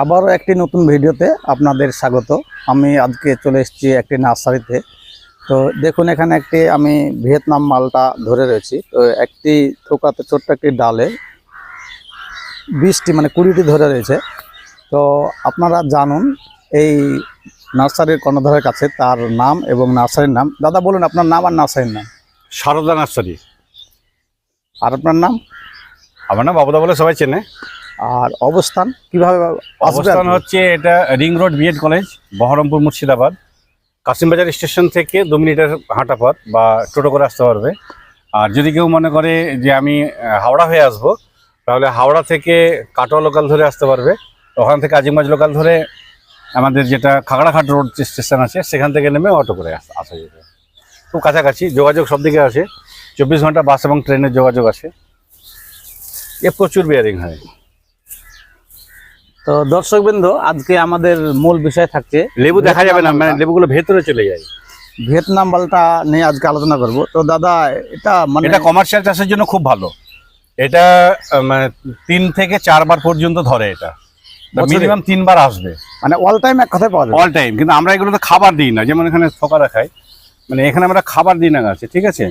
আবারও একটি নতুন ভিডিওতে আপনাদের স্বাগত। আমি আজকে চলে এসেছি একটি নার্সারিতে। তো দেখুন এখানে একটি আমি ভিয়েতনাম মালটা ধরে রয়েছি। তো একটি থোকাতে ছোট্ট একটি ডালে বিশটি মানে কুড়িটি ধরে রয়েছে। তো আপনারা জানুন এই নার্সারির কর্ণধারের কাছে তার নাম এবং নার্সারির নাম। দাদা বলুন আপনার নাম আর নার্সারির নাম। সারদা নার্সারি। আর আপনার নাম? আমার নাম বাবুদা বলে সবাই চেনে। আর অবস্থান কীভাবে অবস্থান হচ্ছে এটা ring road BEd college Baharampur Murshidabad. Kasimbazar station থেকে দু মিনিটের হাঁটা পথ বা টোটো করে আসতে পারবে। আর যদি কেউ মনে করে যে আমি হাওড়া হয়ে আসব তাহলে হাওড়া থেকে কাটোয়া লোকাল ধরে আসতে পারবে। ওখান থেকে আজিমগঞ্জ লোকাল ধরে আমাদের যেটা খাগড়াঘাট রোড স্টেশন আছে সেখান থেকে নেমে অটো করে আস- আসা যাবে। খুব কাছাকাছি যোগাযোগ সব দিকে আছে। চব্বিশ ঘণ্টা বাস এবং ট্রেনের যোগাযোগ আছে। এ প্রচুর বিয়ারিং হয়। তো দর্শকবৃন্দ আজকে আমাদের মূল বিষয় থাকছে লেবু দেখা যাবে না মানে লেবুগুলো ভেতরে চলে যায়। ভিয়েতনাম বালটা নিয়ে আজকে আলোচনা করব। তো দাদা এটা মানে এটা কমার্শিয়াল চাষের জন্য খুব ভালো। এটা মানে তিন থেকে চারবার পর্যন্ত ধরে এটা। মিনিমাম তিনবার আসবে। মানে অল টাইম এক কথায় পাওয়া যাবে অল টাইম কিন্তু আমরা এগুলো তো খাবার দিই না। যেমন এখানে থোকা রাখাই মানে এখানে আমরা খাবার দিই না গাছে ঠিক আছে?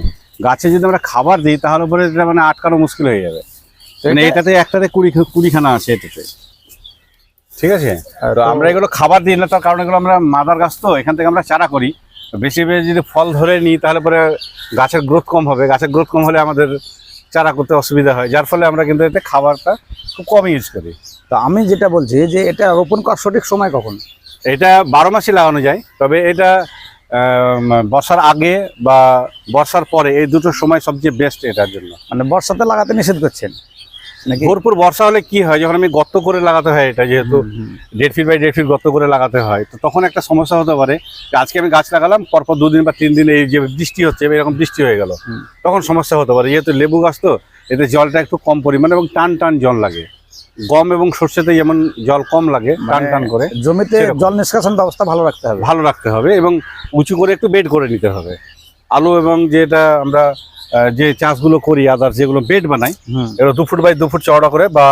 গাছে যদি আমরা খাবার দিই তাহলে পরে এটা মানে আটকানো মুশকিল হয়ে যাবে। তো মানে এটাতে একটাতে কুড়ি কুড়িখানা আছে এটাতে। ঠিক আছে? তো আমরা এগুলো খাবার দিই না তার কারণ এগুলো আমরা মাদার গাছ তো এখান থেকে আমরা চারা করি। বেশি বেশি যদি ফল ধরে নিই তাহলে পরে গাছের গ্রোথ কম হবে। গাছের গ্রোথ কম হলে আমাদের চারা করতে অসুবিধা হয়। যার ফলে আমরা কিন্তু এতে খাবারটা খুব কম ইউজ করি। তো আমি যেটা বলছি যে এটা রোপণ করার সঠিক সময় কখন? এটা বারো মাসই লাগানো যায়। তবে এটা বর্ষার আগে বা বর্ষার পরে এই দুটো সময় সবচেয়ে বেস্ট এটার জন্য। মানে বর্ষাতে লাগাতে নিষেধ করছেন? ভরপুর বর্ষা হলে কি হয়? যখন আমি গর্ত করে লাগাতে হয় এটা যেহেতু। দেড় ফিট বাই দেড় ফিট গর্ত করে লাগাতে হয় তো তখন একটা সমস্যা হতে পারে আজকে আমি গাছ লাগালাম পরপর দুদিন বা তিন দিন এই যে বৃষ্টি হচ্ছে এরকম বৃষ্টি হয়ে গেল। তখন সমস্যা হতে পারে। যেহেতু লেবু গাছ তো এতে জলটা একটু কম পরিমাণে এবং টান টান জল লাগে। গম এবং সর্ষেতে যেমন জল কম লাগে টান মানে টান করে জমিতে জল নিষ্কাশন ব্যবস্থা ভালো রাখতে হবে। ভালো রাখতে হবে এবং উঁচু করে একটু বেড করে নিতে হবে। আলু এবং যেটা আমরা যে চাষগুলো করি আদার যেগুলো বেড বানাই। এগুলো দু ফুট বাই দু ফুট চওড়া করে বা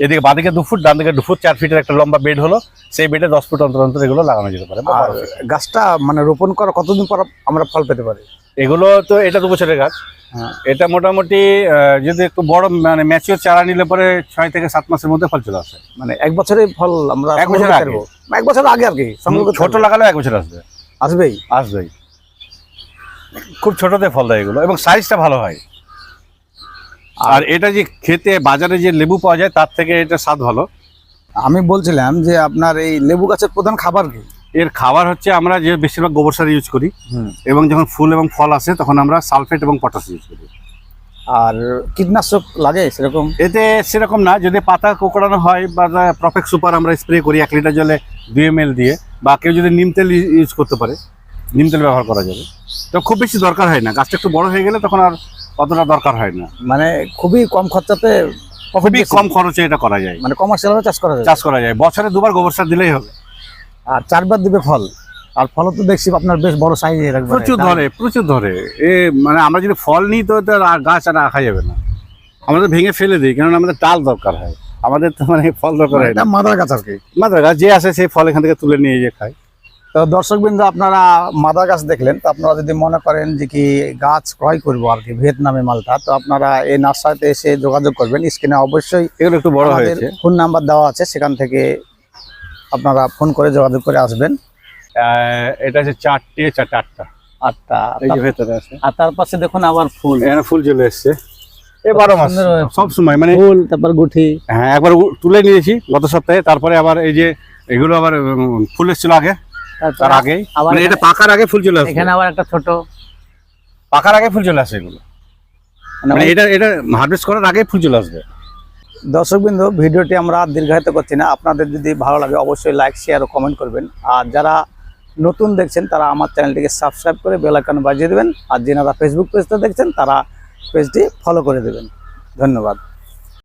এদিকে বাদিকে দু ফুট ডান দিকে দু ফুট চার ফিটের একটা লম্বা বেড হলো সেই বেডে দশ ফুট অন্তর অন্তর এগুলো লাগানো যেতে পারে আর গাছটা মানে রোপণ করা কতদিন পর আমরা ফল পেতে পারি? এগুলো তো এটা দু বছরের গাছ। হ্যাঁ। এটা মোটামুটি যদি একটু বড় মানে ম্যাচিওর চারা নিলে পরে ছয় থেকে সাত মাসের মধ্যে ফল চলে আসে। মানে এক বছরে ফল আমরা এক বছর। এক বছর আগে আর কি ছোট। লাগালে এক বছর আসবে। আসবেই। আসবেই। খুব ছোটতে ফল দেয় এগুলো এবং সাইজটা ভালো হয়। আর এটা যে খেতে বাজারে যে লেবু পাওয়া যায় তার থেকে এটা স্বাদ ভালো। আমি বলছিলাম যে আপনার এই লেবু গাছের প্রধান খাবার কি? এর খাবার হচ্ছে আমরা যে বেশিরভাগ গোবর সার ইউজ করি এবং যখন ফুল এবং ফল আসে তখন আমরা সালফেট এবং পটাশ ইউজ করি। আর কীটনাশক লাগে সেরকম? এতে সেরকম না যদি পাতা কোকড়ানো হয় বা প্রফেক্ট সুপার আমরা স্প্রে করি এক লিটার জলে দুই এম দিয়ে বা কেউ যদি নিম তেল ইউজ করতে পারে নিম তেল ব্যবহার করা যাবে। তো খুব বেশি দরকার হয় না। গাছটা একটু বড় হয়ে গেলে তখন আর অতটা দরকার হয় না। মানে খুবই কম খরচাতে খুবই কম খরচে এটা করা যায়। মানে কমার্শিয়াল ভাবে চাষ করা যায় চাষ করা যায়। বছরে দুবার গোবর সার দিলেই হবে। আর চারবার দিবে ফল। আর ফল তো দেখছি আপনার বেশ বড় সাইজ প্রচুর ধরে প্রচুর ধরে। এ মানে আমরা যদি ফল নিই তো গাছ আর রাখা যাবে না। আমাদের ভেঙে ফেলে দিই কারণ আমাদের টাল দরকার হয়। আমাদের তো মানে ফল দরকার হয় না। এটা মাদার গাছ আর কি। মাত্র গাছ যে আসে সেই ফল এখান থেকে তুলে নিয়ে যে খায়। তো দর্শকবৃন্দ আপনারা মাদার গাছ দেখলেন তো আপনারা যদি মনে করেন যে কি গাছ ক্রয় করব আর কি ভিয়েতনামে মালটা তো আপনারা এই নার্সারিতে এসে যোগাযোগ করবেন। স্ক্রিনে অবশ্যই এগুলো একটু বড় হয়েছে। ফোন নাম্বার দেওয়া আছে সেখান থেকে আপনারা ফোন করে যোগাযোগ করে আসবেন। এটা হচ্ছে চারটে চারটে আটটা। আটটা এই যে ভেতরে আছে। আর তার পাশে দেখুন আবার ফুল। এখানে ফুল চলে এসছে। এ বারো মাস সব সময় মানে ফুল তারপর গুঠি হ্যাঁ একবার তুলে নিয়েছি গত সপ্তাহে তারপরে আবার এই যে এগুলো আবার ফুল এসেছিল আগে। তার আবার মানে এটা পাকার আগে ফুল চলে আসে এখানে আবার একটা ছোট পাকার আগে ফুল চলে আসে এগুলো? মানে এটা এটা হারভেস্ট করার আগে ফুল চলে আসবে? দর্শকবৃন্দ ভিডিওটি আমরা দীর্ঘায়িত করছি না। আপনাদের যদি ভালো লাগে অবশ্যই লাইক শেয়ার ও কমেন্ট করবেন। আর যারা নতুন দেখছেন তারা আমার চ্যানেলটিকে সাবস্ক্রাইব করে বেল আইকন বাজিয়ে দেবেন। আর যারা ফেসবুক পেজটা দেখছেন তারা পেজটি ফলো করে দেবেন। ধন্যবাদ।